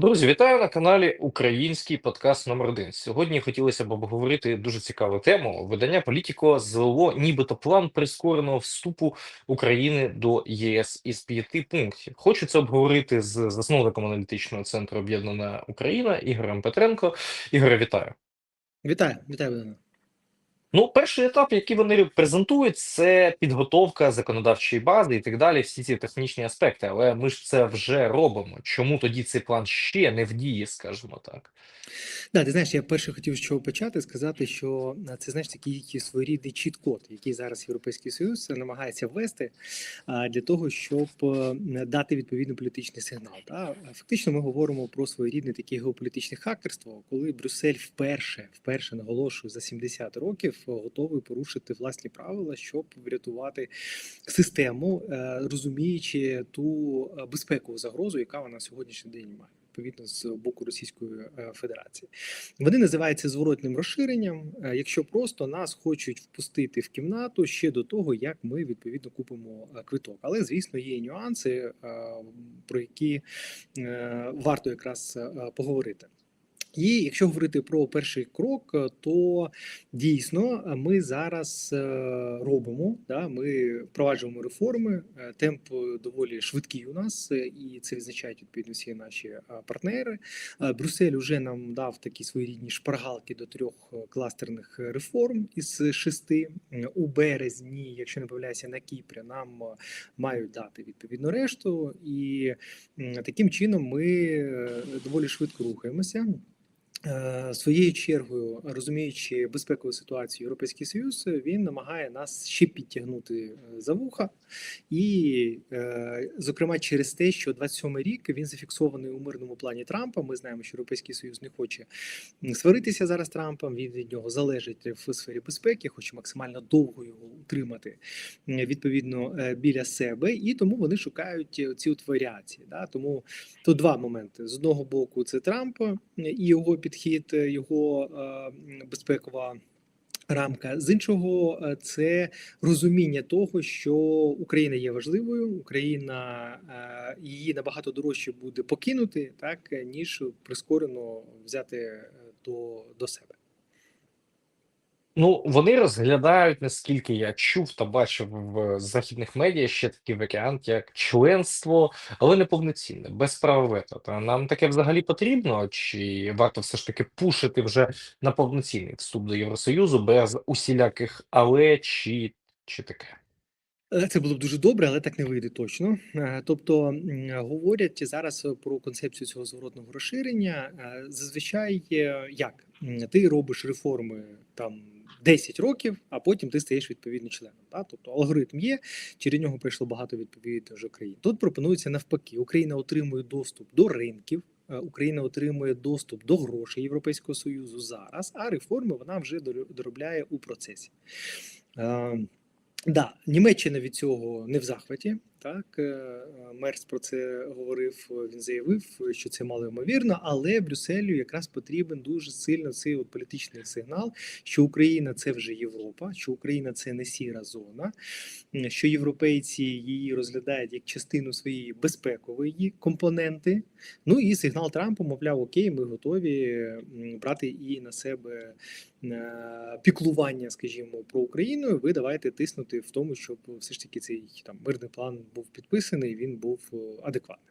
Друзі, вітаю на каналі Український подкаст номер 1 Сьогодні хотілося б обговорити дуже цікаву тему. Видання Політіко звело нібито план прискореного вступу України до ЄС із п'яти пунктів. Хочу це обговорити з засновником аналітичного центру Об'єднана Україна Ігорем Петренко. Ігоре, вітаю. Вітаю, вітаю. Ну, перший етап, який вони презентують, це підготовка законодавчої бази і так далі, всі ці технічні аспекти. Але ми ж це вже робимо. Чому тоді цей план ще не в дії, скажімо так? Да, ти знаєш, я перше хотів з чого почати, сказати, що е, це знаєш такий своєрідний чіт-код, який зараз Європейський Союз намагається ввести а, для того, щоб е, дати відповідний політичний сигнал. Та фактично, ми говоримо про своєрідне таке геополітичне хакерство, коли Брюссель вперше, вперше наголошую за 70 років, готовий порушити власні правила, щоб врятувати систему, е, розуміючи ту е, безпекову загрозу, яка вона на сьогоднішній день має. Відповідно з боку Російської е, Федерації вони називаються зворотним розширенням. Якщо просто нас хочуть впустити в кімнату ще до того, як ми відповідно купимо квиток. Але звісно, є нюанси, про які варто якраз поговорити. І якщо говорити про перший крок, е, то дійсно е, ми зараз е, робимо. Да, ми впроваджуємо реформи. Темп доволі швидкий у нас, і це відзначають відповідно всі наші партнери. Брюссель вже нам дав такі своєрідні шпаргалки до трьох кластерних реформ із шести. У березні, якщо не помиляюся, на Кіпрі нам мають дати відповідну решту, і таким чином ми доволі швидко рухаємося. Е, Своєю чергою, розуміючи безпекову ситуацію, Європейський Союз він намагає нас ще підтягнути е, за вуха, і, е, зокрема, через те, що 27-й рік він зафіксований у мирному плані Трампа. Ми знаємо, що Європейський Союз не хоче сваритися зараз з Трампом. Він від нього залежить в сфері безпеки, хоче максимально довго його утримати відповідно е, біля себе, і тому вони шукають е, ці от варіації. Да? Тому тут два моменти: з одного боку, це Трамп е, і його підхід, е, його е, безпекова. Рамка з іншого, е, це розуміння того, що Україна є важливою, Україна її набагато дорожче буде покинути, так ніж прискорено взяти до, до себе. Ну, вони розглядають, наскільки я чув та бачив в західних медіа ще такий варіант, як членство, але не повноцінне, без права вето. Та нам таке взагалі потрібно, чи варто все ж таки пушити вже на повноцінний вступ до Євросоюзу без усіляких але чи, чи таке? Е, Це було б дуже добре, але так не вийде точно. Е, Тобто говорять зараз про концепцію цього зворотного розширення. Е, Зазвичай як ти робиш реформи там 10 років, а потім ти стаєш відповідно членом. Да? Тобто алгоритм є, через нього пройшло багато відповідно вже країн. Тут пропонується навпаки: Україна отримує доступ до ринків. е, Україна отримує доступ до грошей Європейського союзу зараз, а реформи вона вже доробляє у процесі. Е, Да, Німеччина від цього не в захваті. Так, е, Мерц про це говорив. Він заявив, що це мало ймовірно, але Брюсселю якраз потрібен дуже сильно цей от політичний сигнал, що Україна це вже Європа, що Україна це не сіра зона, що європейці її розглядають як частину своєї безпекової компоненти. Ну і сигнал Трампу, мовляв, окей, ми готові брати і на себе е, піклування, скажімо, про Україну. Ви давайте тиснути в тому, щоб все ж таки цей там мирний план був підписаний, він був е, адекватним.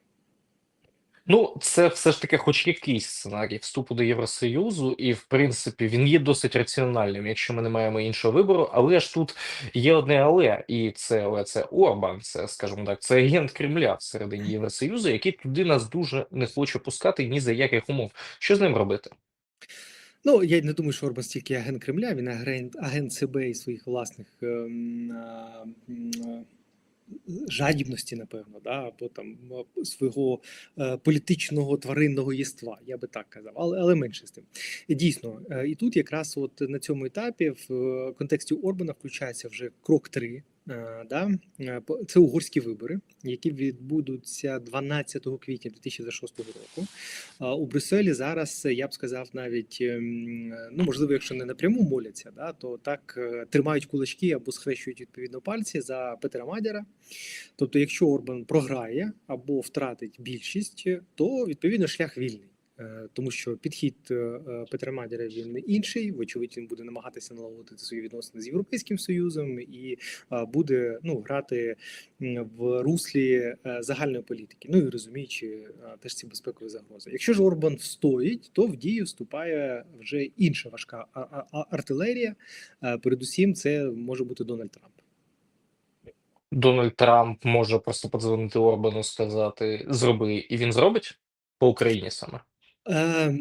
Ну, це все ж таки, хоч якийсь сценарій вступу до Євросоюзу, і в принципі він є досить раціональним, якщо ми не маємо іншого вибору. Але ж тут є одне але, і це але це Орбан, це скажімо так, це агент Кремля всередині Євросоюзу, який туди нас дуже не хоче пускати ні за яких умов. Що з ним робити? Ну я не думаю, що Орбан стільки агент Кремля, він агент, агент себе і своїх власних. ем, м, а, Жадібності, напевно, да, або там свого е, політичного тваринного єства, я би так казав, але але менше з тим. Дійсно, е, і тут якраз от на цьому етапі в е, контексті Орбана включається вже крок 3 е, да, е, це угорські вибори, які відбудуться 12 квітня 2026 року. У Брюсселі зараз е, я б сказав, навіть ем, ну можливо, якщо не напряму моляться, да, то так е, тримають кулачки або схрещують відповідно пальці за Петра Мадяра. Тобто, якщо Орбан програє або втратить більшість, то відповідно шлях вільний. Е, Тому що підхід е, е, Петра Мадяра він інший. Вочевидь, він буде намагатися налагодити свої відносини з Європейським Союзом і буде ну грати в руслі загальної політики. Ну і розуміючи теж ці безпекові загрози. Якщо ж Орбан встоїть, то в дію вступає вже інша важка артилерія. Передусім, це може бути Дональд Трамп. Дональд Трамп може просто подзвонити Орбану, сказати зроби, і він зробить по Україні саме. Е,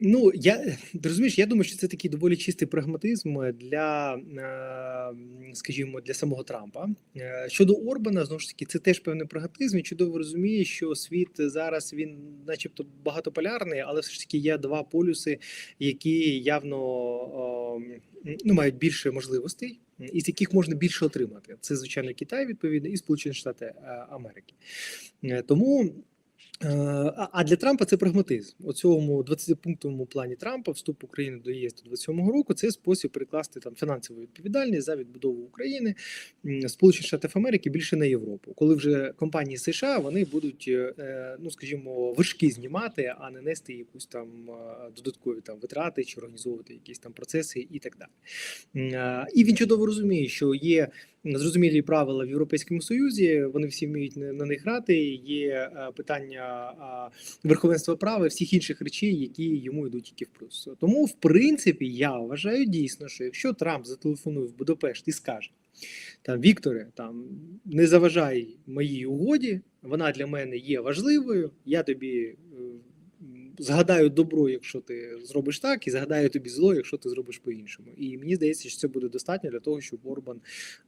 ну, я розумієш, я думаю, що це такий доволі чистий прагматизм для, е, скажімо, для самого Трампа. Е, щодо Орбана, знову ж таки, це теж певний прагматизм. І чудово розуміє, що світ зараз він, начебто, багатополярний, але все ж таки є два полюси, які явно е, ну, мають більше можливостей, і з яких можна більше отримати. Це звичайно Китай, відповідно, і Сполучені Штати е, Америки. Е, Тому. Е, А для Трампа це прагматизм. У цьому 20-пунктовому плані Трампа вступ України до ЄС до 27-го року це спосіб перекласти там фінансову відповідальність за відбудову України Сполучених Штатів Америки більше на Європу, коли вже компанії США вони будуть, е, ну скажімо, вершки знімати, а не нести якусь там е, додаткові там витрати чи організовувати якісь там процеси і так далі. Е, І він чудово розуміє, що є зрозумілі правила в Європейському Союзі. Вони всі вміють на них грати. Є е, питання верховенства права і всіх інших речей, які йому йдуть тільки в плюс. Тому, в принципі, я вважаю дійсно, що якщо Трамп зателефонує в Будапешт і скаже. Там Вікторе, там не заважай моїй угоді, вона для мене є важливою. Я тобі е, згадаю добро, якщо ти зробиш так, і згадаю тобі зло, якщо ти зробиш по-іншому. І мені здається, що це буде достатньо для того, щоб Орбан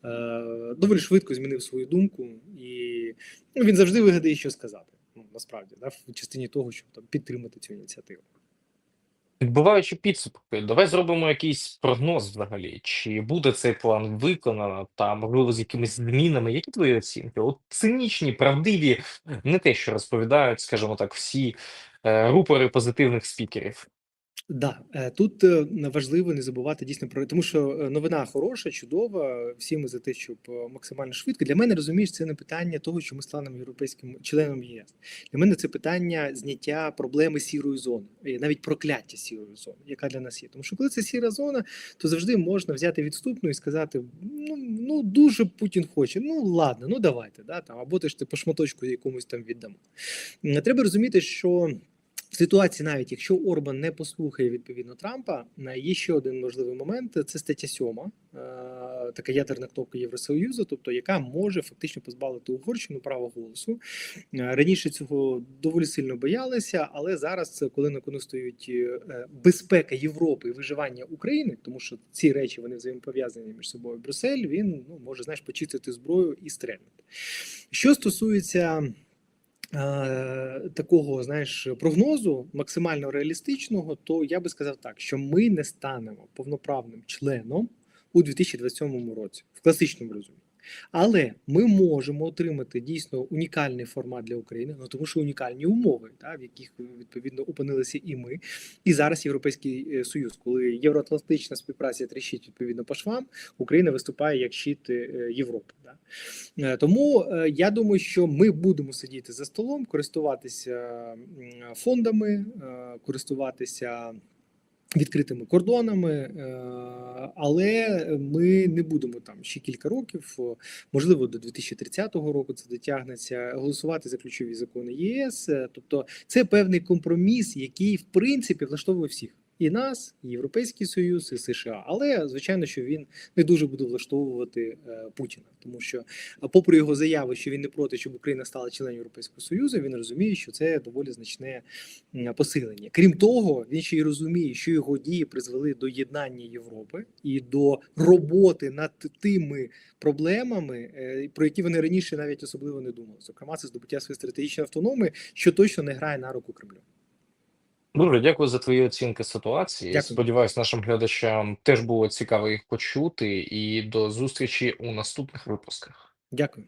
е, доволі швидко змінив свою думку, і ну, він завжди вигадає, що сказати. Ну насправді, да, в частині того, щоб там підтримати цю ініціативу. Підбиваючи підсумки, давай зробимо якийсь прогноз взагалі. Чи буде цей план виконано, та можливо з якимись змінами? Які твої оцінки? От цинічні, правдиві, не те, що розповідають, скажімо так, всі рупори позитивних спікерів. Да, е, тут е, важливо не забувати дійсно про тому, що е, новина хороша, чудова. Всі ми за те, щоб е, максимально швидко. Для мене розумієш, це не питання того, що ми станемо європейським членом ЄС. Для мене це питання зняття проблеми сірої зони, навіть прокляття сірої зони, яка для нас є. Тому що коли це сіра зона, то завжди можна взяти відступну і сказати: ну ну дуже Путін хоче. Ну ладно, ну давайте, да там або ти ж ти по шматочку якомусь там віддамо. Треба розуміти, що. В ситуації, навіть якщо Орбан не послухає відповідно Трампа, е, є ще один можливий момент: це стаття 7, е, така ядерна кнопка Євросоюзу, тобто яка може фактично позбавити Угорщину права голосу. Е, Раніше цього доволі сильно боялися, але зараз, коли на кону стоїть безпека Європи і виживання України, тому що ці речі вони взаємопов'язані між собою. Брюссель він ну може знаєш почистити зброю і стрельнути. Що стосується. Е, Такого знаєш прогнозу максимально реалістичного, то я би сказав так, що ми не станемо повноправним членом у 2027 році в класичному розумінні. Але ми можемо отримати дійсно унікальний формат для України, ну тому що унікальні умови, та, в яких відповідно опинилися і ми, і зараз Європейський е, Союз, коли євроатлантична співпраця тріщить відповідно по швам, Україна виступає як щит е, Європи. Е, Тому е, я думаю, що ми будемо сидіти за столом, користуватися фондами, е, користуватися відкритими кордонами, е, але ми не будемо там ще кілька років, можливо, до 2030 року це дотягнеться, голосувати за ключові закони ЄС. Е, Тобто, це певний компроміс, який в принципі влаштовує всіх. І нас, і Європейський Союз, і США, але звичайно, що він не дуже буде влаштовувати е, Путіна, тому що, попри його заяви, що він не проти, щоб Україна стала членом Європейського Союзу, він розуміє, що це доволі значне посилення. Крім того, він ще й розуміє, що його дії призвели до єднання Європи і до роботи над тими проблемами, е, про які вони раніше навіть особливо не думали. Зокрема, це здобуття своєї стратегічної автономії, що точно не грає на руку Кремлю. Дуже дякую за твої оцінки ситуації. Дякую. Сподіваюсь, нашим глядачам теж було цікаво їх почути. І до зустрічі у наступних випусках. Дякую.